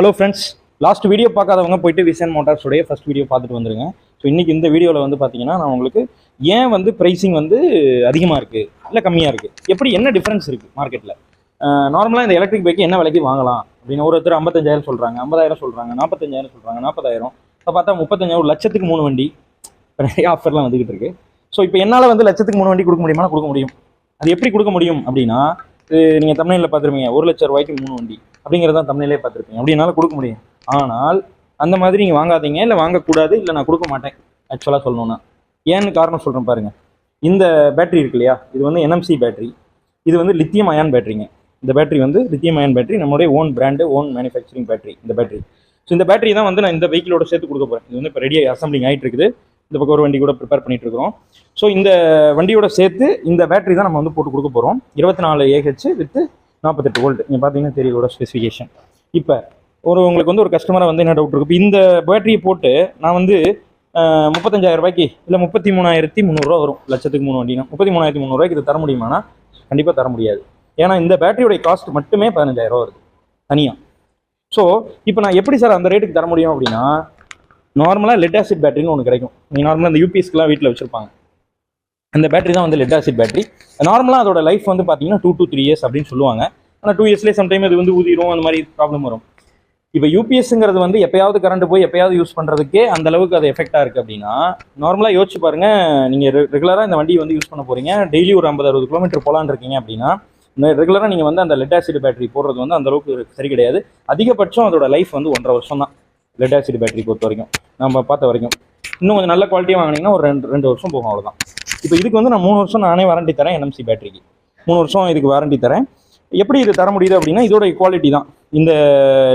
Hello friends last video பார்க்காதவங்க போயிட்டு vision மோட்டார்ஸுடைய first video பார்த்துட்டு வந்துருங்க. ஸோ இன்றைக்கி இந்த வீடியோவில் வந்து பார்த்தீங்கன்னா நான் உங்களுக்கு ஏன் வந்து ப்ரைஸிங் வந்து அதிகமாக இருக்குது இல்லை கம்மியாக இருக்குது எப்படி என்ன டிஃப்ரென்ஸ் இருக்குது மார்க்கெட்டில் நார்மலாக இந்த எலக்ட்ரிக் பைக்கு என்ன விலைக்கு வாங்கலாம்? அப்படின்னு ஒருத்தர் ஐம்பத்தஞ்சாயிரம் சொல்கிறாங்க ஐம்பதாயிரம் சொல்கிறாங்க நாற்பத்தஞ்சாயிரம் சொல்கிறாங்க நாற்பதாயிரம் இப்போ பார்த்தா முப்பத்தஞ்சாயிரம் ஒரு லட்சத்துக்கு மூணு வண்டி இப்போ நிறைய ஆஃபர்லாம் வந்துக்கிட்டு இருக்கு. ஸோ இப்போ என்னால் வந்து லட்சத்துக்கு மூணு வண்டி கொடுக்க முடியுமா? கொடுக்க முடியும். அது எப்படி கொடுக்க முடியும் அப்படின்னா நீங்கள் தமிழ்நிலையில் பார்த்துருப்பீங்க ஒரு லட்சம் ரூபாய்க்கு மூணு வண்டி. அப்படிங்கிறத தமிழ்நிலையே பார்த்துருப்பீங்க. அப்படினால கொடுக்க முடியும். ஆனால் அந்த மாதிரி நீங்கள் வாங்காதீங்க இல்லை வாங்கக்கூடாது இல்லை நான் கொடுக்க மாட்டேன் ஆக்சுவலாக சொல்லணும்னா. ஏன்னு காரணம் சொல்கிறேன் பாருங்கள் இந்த பேட்டரி இருக்கு இல்லையா? இது வந்து என்எம்சி பேட்டரி இது வந்து லித்தியம் அயான் பேட்டரிங்க இந்த பேட்டரி வந்து லித்தியம் அயான் பேட்டரி நம்மளுடைய own brand own manufacturing battery இந்த பேட்டரி ஸோ இந்த பேட்டரி தான் வந்து நான் இந்த வெஹிக்கிளோட சேர்த்து கொடுக்க போகிறேன் இது வந்து இப்போ ரெடியாக அசம்பிளிங் ஆகிட்டு இருக்குது இந்த பக்கம் ஒரு வண்டி கூட ப்ரிப்பேர் பண்ணிட்டு இருக்கிறோம். ஸோ இந்த வண்டியோட சேர்த்து இந்த பேட்டரி தான் நம்ம வந்து போட்டு கொடுக்க போகிறோம் இருபத்தி நாலு ஏஹெச் வித் நாற்பத்தெட்டு வோல்ட் நீங்கள் பார்த்தீங்கன்னா தெரியும் ஸ்பெசிஃபிகேஷன் இப்போ ஒரு உங்களுக்கு வந்து ஒரு கஸ்டமராக வந்து என்ன டவுட் இருக்குது இப்போ இந்த பேட்டரியை போட்டு நான் வந்து முப்பத்தஞ்சாயிரம் ரூபாய்க்கு இல்லை முப்பத்தி மூணாயிரத்தி முந்நூறுரூவா வரும். லட்சத்துக்கு மூணு வண்டினா. முப்பத்தி மூணாயிரத்தி முந்நூறுரூவாய்க்கு இது தர முடியுமானா? கண்டிப்பாக தர முடியாது. ஏன்னா இந்த பேட்டரியோடைய காஸ்ட் மட்டுமே பதினஞ்சாயிரம் ரூபா வருது. தனியாக ஸோ இப்போ நான் எப்படி சார் அந்த ரேட்டுக்கு தர முடியும் அப்படின்னா நார்மலாக லெட் ஆசிட் பேட்டரின்னு ஒன்று கிடைக்கும். நீங்கள் நார்மலாக இந்த யூபிஎஸ்க்குலாம் வீட்டில் வச்சுருப்பாங்க. அந்த பேட்டரி தான் வந்து லெட் ஆசிட் பேட்டரி நார்மலாக அதோட லைஃப் வந்து பார்த்தீங்கன்னா டூ டூ த்ரீ இயர்ஸ் அப்படின்னு சொல்லுவாங்க. ஆனால் டூ இயர்ஸ்லேயே சம்டைம் அது வந்து ஊதிரும் அந்த மாதிரி ப்ராப்ளம் வரும். இப்போ யூபிஎஸ்ங்கிறது வந்து எப்பயாவது கரண்ட் போய் எப்பயாவது யூஸ் பண்ணுறதுக்கே அந்த அளவுக்கு அது எஃபெக்டாக இருக்குது அப்படின்னா நார்மலாக யோசிச்சு பாருங்க நீங்கள் ரெகுலராக இந்த வண்டியை வந்து யூஸ் பண்ண போகிறீங்க டெய்லி ஒரு ஐம்பது அறுபது கிலோமீட்டர் போகலான்னு இருக்கீங்க அப்படின்னா ரெகுலராக நீங்கள் வந்து அந்த லெட் ஆசிட் பேட்டரி போடுறது வந்து அந்த அளவுக்கு சரி கிடையாது. அதிகபட்சம் அதோட லைஃப் வந்து ஒன்றரை வருஷம் தான் லெட் ஆசிட் பேட்டரி பொறுத்த வரைக்கும். நம்ம பார்த்த வரைக்கும். இன்னும் கொஞ்சம் நல்ல குவாலிட்டியாக வாங்கினீங்கன்னா ஒரு ரெண்டு ரெண்டு வருஷம் போகும் அவ்வளோதான் இப்போ இதுக்கு வந்து நான் மூணு வருஷம் நானே வாரண்டி தரேன் என்எம்சி பேட்டரிக்கு மூணு வருஷம் இதுக்கு வாரண்டி தரேன். எப்படி இது தர முடியுது அப்படின்னா இதோட குவாலிட்டி தான். இந்த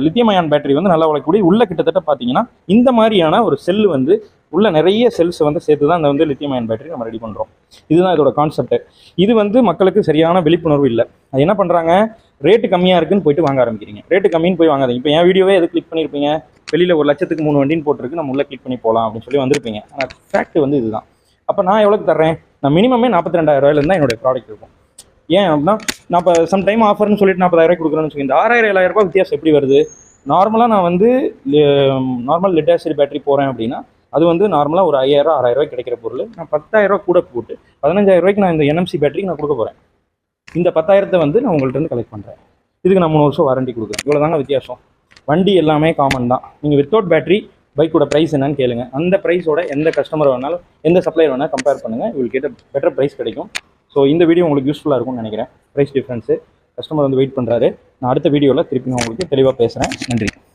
லித்தியம் அயான் பேட்டரி வந்து நல்லா உழைக்கக்கூடிய உள்ள கிட்டத்தட்ட பார்த்தீங்கன்னா இந்த மாதிரியான ஒரு செல்லு வந்து உள்ள நிறைய செல்ஸ் வந்து சேர்த்து தான் இந்த வந்து லித்தியம் அயன் பேட்டரி நம்ம ரெடி பண்ணுறோம் இதுதான் இதோட கான்செப்ட் இது வந்து மக்களுக்கு சரியான விழிப்புணர்வு இல்லை. அது என்ன பண்ணுறாங்க ரேட்டு கம்மியாக இருக்குன்னு போயிட்டு வாங்க ஆரம்பிக்கிறீங்க. ரேட்டு கம்மின்னு போய் வாங்காதீங்க. இப்போ என் வீடியோவே எது கிளிக் பண்ணியிருப்பீங்க வெளியில் ஒரு லட்சத்துக்கு மூணு வண்டின்னு போட்டிருக்கு. நம்ம உள்ளே கிளிக் பண்ணி போகலாம் அப்படின்னு சொல்லி வந்திருப்பீங்க. ஆனால் ஃபேக்ட் வந்து இதுதான். அப்போ நான் எவ்வளோக்கு தர்றேன்? நான் மினிமமே நாற்பத்தி ரெண்டாயிரம் ரூபாயிலேருந்து தான் என்னோட ப்ராடக்ட் இருக்கும். ஏன் அப்படின்னா நான் இப்போ சம் டைம் ஆஃபர்னு சொல்லிட்டு நாற்பதாயிரம் கொடுக்குறேன்னு வச்சுக்கோங்க. இந்த ஆறாயிரம் ஏழாயிரம் ரூபாய் வித்தியாசம் எப்படி வருது? நார்மலாக நான் வந்து நார்மல் லெட் ஆசிட் பேட்டரி போகிறேன் அப்படின்னா அது வந்து நார்மலாக ஒரு ஐயாயிரம் ஆறாயிரம் ரூபாய் கிடைக்கிற பொருள். நான் பத்தாயிரம் கூட போட்டு பதினஞ்சாயிரம் ரூபாய்க்கு நான் இந்த என்எம்சி பேட்டரிக்கு நான் கொடுக்க போகிறேன் இந்த பத்தாயிரத்தை வந்து நான் உங்கள்கிட்ட இருந்து கலெக்ட் பண்ணுறேன் இதுக்கு நான் மூணு வருஷம் வாரண்டி கொடுக்குறேன். இவ்வளோ தாங்க வித்தியாசம். வண்டி எல்லாமே காமன் தான். நீங்கள் வித்தவுட் பேட்டரி பைக்கோட ப்ரைஸ் என்னன்னு கேளுங்க. அந்த ப்ரைஸோட எந்த கஸ்டமர் வேணாலும் எந்த சப்ளையர் வேணால் கம்பேர் பண்ணுங்கள் இவங்களுக்கு கேட்ட பெட்டர் ப்ரைஸ் கிடைக்கும். ஸோ இந்த வீடியோ உங்களுக்கு யூஸ்ஃபுல்லாக இருக்கும்னு நினைக்கிறேன். ப்ரைஸ் டிஃப்ரென்ஸு கஸ்டமர் வந்து வெயிட் பண்ணுறாரு நான் அடுத்த வீடியோவில் திருப்பி நான் உங்களுக்கு தெளிவாக பேசுகிறேன் நன்றி.